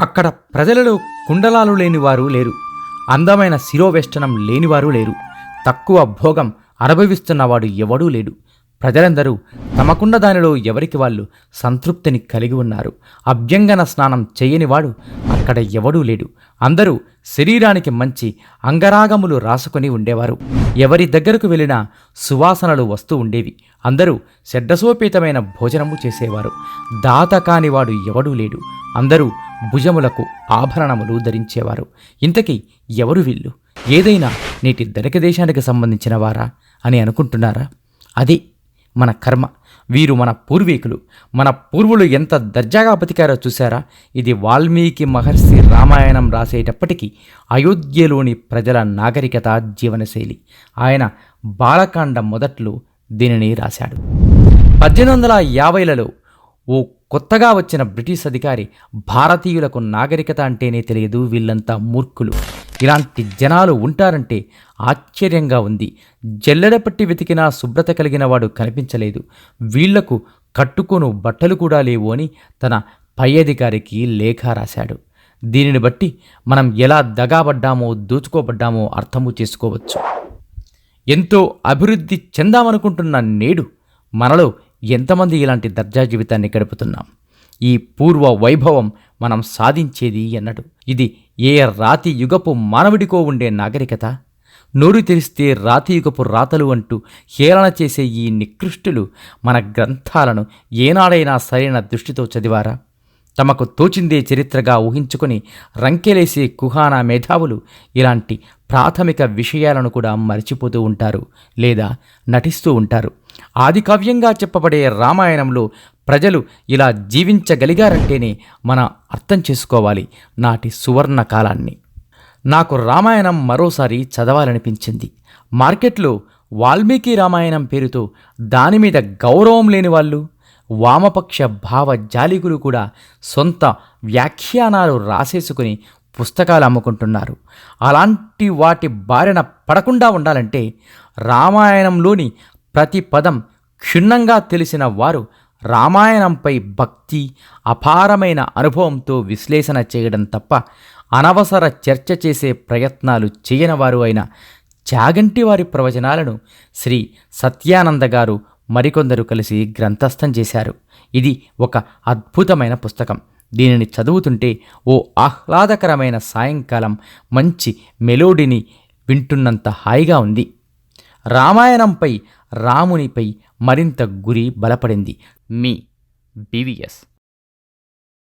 అక్కడ ప్రజలలో కుండలాలు లేనివారు లేరు. అందమైన శిరోవేష్టనం లేనివారు లేరు. తక్కువ భోగం అనుభవిస్తున్నవాడు ఎవడూ లేడు. ప్రజలందరూ తమకున్న దానిలో ఎవరికి వాళ్ళు సంతృప్తిని కలిగి ఉన్నారు? అభ్యంగన స్నానం చేయనివాడు అక్కడ ఎవడూ లేడు. అందరూ శరీరానికి మంచి అంగరాగములు రాసుకొని ఉండేవారు. ఎవరి దగ్గరకు వెళ్ళినా సువాసనలు వస్తూ ఉండేవి. అందరూ షడ్డసోపేతమైన భోజనము చేసేవారు. దాత కానివాడు ఎవడూ లేడు. అందరూ భుజములకు ఆభరణములు ధరించేవారు. ఇంతకీ ఎవరు వీళ్ళు? ఏదైనా నేటి దరక దేశానికి సంబంధించిన వారా అని అనుకుంటున్నారా? అది మన కర్మ. వీరు మన పూర్వీకులు. మన పూర్వులు ఎంత దర్జాగా బతికారో చూసారా ఇది వాల్మీకి మహర్షి రామాయణం రాసేటప్పటికీ అయోధ్యలోని ప్రజల నాగరికత జీవనశైలి. ఆయన బాలకాండ మొదట్లో దీనిని రాశాడు. పద్దెనిమిది వందల యాభైలలో ఓ కొత్తగా వచ్చిన బ్రిటిష్ అధికారి భారతీయులకు నాగరికత అంటేనే తెలియదు వీళ్ళంతా మూర్ఖులు. ఇలాంటి జనాలు ఉంటారంటే ఆశ్చర్యంగా ఉంది. జల్లెడపట్టి వెతికినా శుభ్రత కలిగిన వాడు కనిపించలేదు. వీళ్ళకు కట్టుకోను బట్టలు కూడా లేవు అని తన పై అధికారికి లేఖ రాశాడు. దీనిని బట్టి మనం ఎలా దగాబడ్డామో దోచుకోబడ్డామో అర్థము చేసుకోవచ్చు. ఎంతో అభివృద్ధి చెందామనుకుంటున్న నేడు మనలో ఎంతమంది ఇలాంటి దర్జా జీవితాన్ని గడుపుతున్నాం? ఈ పూర్వ వైభవం మనం సాధించేది అన్నడు ఇది ఏ రాతి యుగపు మానవుడికో ఉండే నాగరికత? నోరు తెరిస్తే రాతి యుగపు రాతలు అంటూ హేళన చేసే ఈ నికృష్టులు మన గ్రంథాలను ఏనాడైనా సరైన దృష్టితో చదివారా? తమకు తోచిందే చరిత్రగా ఊహించుకొని రంకెలేసే కుహానా మేధావులు ఇలాంటి ప్రాథమిక విషయాలను కూడా మర్చిపోతూ ఉంటారు లేదా నటిస్తూ ఉంటారు. ఆది కావ్యంగా చెప్పబడే రామాయణంలో ప్రజలు ఇలా జీవించగలిగారంటేనే మన అర్థం చేసుకోవాలి నాటి సువర్ణ కాలాన్ని. నాకు రామాయణం మరోసారి చదవాలనిపించింది. మార్కెట్లో వాల్మీకి రామాయణం పేరుతో దాని మీద గౌరవం లేని వాళ్ళు వామపక్ష భావ జాలిగులు కూడా సొంత వ్యాఖ్యానాలు రాసేసుకుని పుస్తకాలు అమ్ముకుంటున్నారు. అలాంటి వాటి బారిన పడకుండా ఉండాలంటే రామాయణంలోని ప్రతి పదం క్షుణ్ణంగా తెలిసిన వారు రామాయణంపై భక్తి అపారమైన అనుభవంతో విశ్లేషణ చేయడం తప్ప అనవసర చర్చ చేసే ప్రయత్నాలు చేయనివారు అయిన చాగంటి వారి ప్రవచనాలను శ్రీ సత్యానంద గారు మరికొందరు కలిసి గ్రంథస్థం చేశారు. ఇది ఒక అద్భుతమైన పుస్తకం. దీనిని చదువుతుంటే ఓ ఆహ్లాదకరమైన సాయంకాలం మంచి మెలోడీని వింటున్నంత హాయిగా ఉంది. రామాయణంపై రామునిపై మరింత గురి బలపడింది. మీ బీవీఎస్